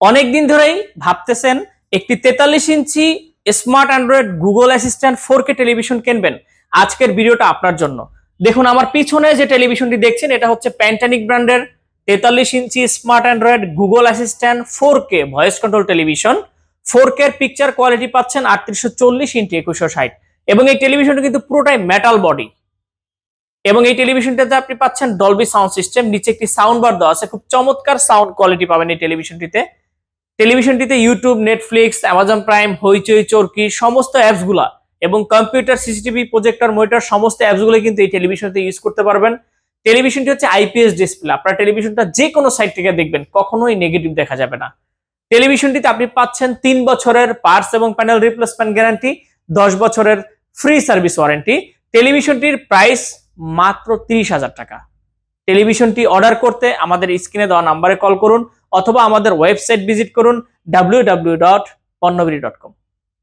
অনেক দিন ধরেই ভাবতেছেন একটি তেতাল্লিশ inch smart android Google assistant four K television কিনবেন। আজকের ভিডিওটা আপনার জন্য। দেখুন, আমার পিছনে যে টেলিভিশনটি দেখছেন, এটা হচ্ছে প্যান্টানিক ব্র্যান্ডের তেতাল্লিশ inch smart android Google assistant four K voice control television four K picture quality পাচ্ছেন আটত্রিশশো চল্লিশ ইন্টু একুশশো ষাট। এবং এই টেলিভিশনটা কিন্তু পুরোটাই মেটাল বডি এবং এই টেলিভিশনটাতে আপনি পাচ্ছেন ডলবি সাউন্ড সিস্টেম নিচে একটি সাউন্ড বার দেওয়া আছে। খুব চমৎকার সাউন্ড কোয়ালিটি পাবেন এই টেলিভিশনটিতে টেলিভিশনটিতে YouTube Netflix Amazon Prime Hoichoi Chorki সমস্ত অ্যাপসগুলা এবং কম্পিউটার সিসিটিভি প্রজেক্টর মনিটর সমস্ত অ্যাপসগুলো কিন্তু এই টেলিভিশনতে ইউজ করতে পারবেন। টেলিভিশনটি হচ্ছে আইপিএস ডিসপ্লে আপনার টেলিভিশনটা যে কোনো সাইট থেকে দেখবেন, কখনোই নেগেটিভ দেখা যাবে না। টেলিভিশনটিতে আপনি পাচ্ছেন তিন বছরের পার্টস এবং প্যানেল রিপ্লেসমেন্ট গ্যারান্টি দশ বছরের ফ্রি সার্ভিস ওয়ারেন্টি টেলিভিশনটির প্রাইস মাত্র তিরিশ হাজার টাকা। টেলিভিশনটি অর্ডার করতে আমাদের স্ক্রিনে দেওয়া নাম্বারে কল করুন। অথবা আমাদের ওয়েবসাইট ভিজিট করুন W W dot dot com